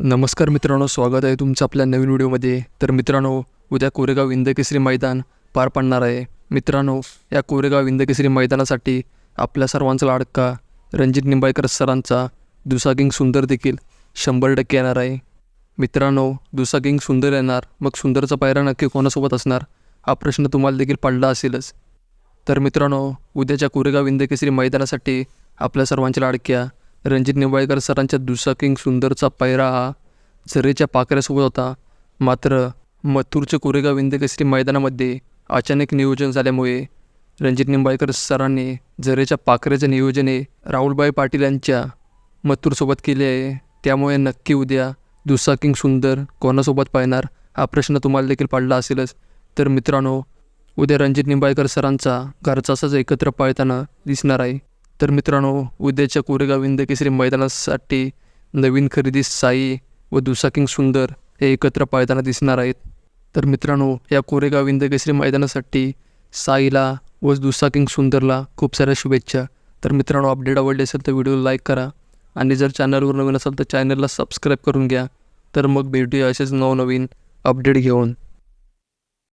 नमस्कार मित्रांनो स्वागत आहे तुमचं आपल्या नवीन व्हिडिओमध्ये. तर मित्रांनो उद्या कोरेगाव इंदकेसरी मैदान पार पडणार आहे. मित्रांनो या कोरेगाव इंदकेसरी मैदानासाठी आपल्या सर्वांचा लाडका रणजित निंबाळकर सरांचा दुसा किंग सुंदर देखील शंभर टक्के येणार आहे. मित्रांनो दुसा किंग सुंदर येणार मग सुंदरचा पायरा नक्की कोणासोबत असणार हा प्रश्न तुम्हाला देखील पडला असेलच. तर मित्रांनो उद्याच्या कोरेगाव इंदकेसरी मैदानासाठी आपल्या सर्वांच्या लाडक्या रणजित निंबाळकर सरांच्या दुसा किंग सुंदरचा पायरा हा झरेच्या पाकऱ्यासोबत होता. मात्र मथुरच्या कोरेगाव इंदकेसरी मैदानामध्ये अचानक नियोजन झाल्यामुळे रणजित निंबाळकर सरांनी झरेच्या पाकऱ्याचे नियोजन हे राहुलबाई पाटील यांच्या मथुरसोबत केले आहे. त्यामुळे नक्की उद्या दुसा किंग सुंदर कोणासोबत पाहणार हा प्रश्न तुम्हाला देखील पडला असेलच. तर मित्रांनो उद्या रणजित निंबाळकर सरांचा घरचा असाच एकत्र पाळताना दिसणार आहे. तर मित्रांनो उद्याच्या कोरेगाव इंदकेसरी मैदानासाठी नवीन खरेदी साई व दुसा किंग सुंदर हे एकत्र पाळताना दिसणार आहेत. तर मित्रांनो या कोरेगाव इंदकेसरी मैदानासाठी साईला व दुसा किंग सुंदरला खूप साऱ्या शुभेच्छा. तर मित्रांनो अपडेट आवडले असेल तर व्हिडिओ लाईक करा आणि जर चॅनलवर नवीन असेल तर चॅनलला सबस्क्राईब करून घ्या. तर मग भेटूया असेच नवनवीन अपडेट घेऊन.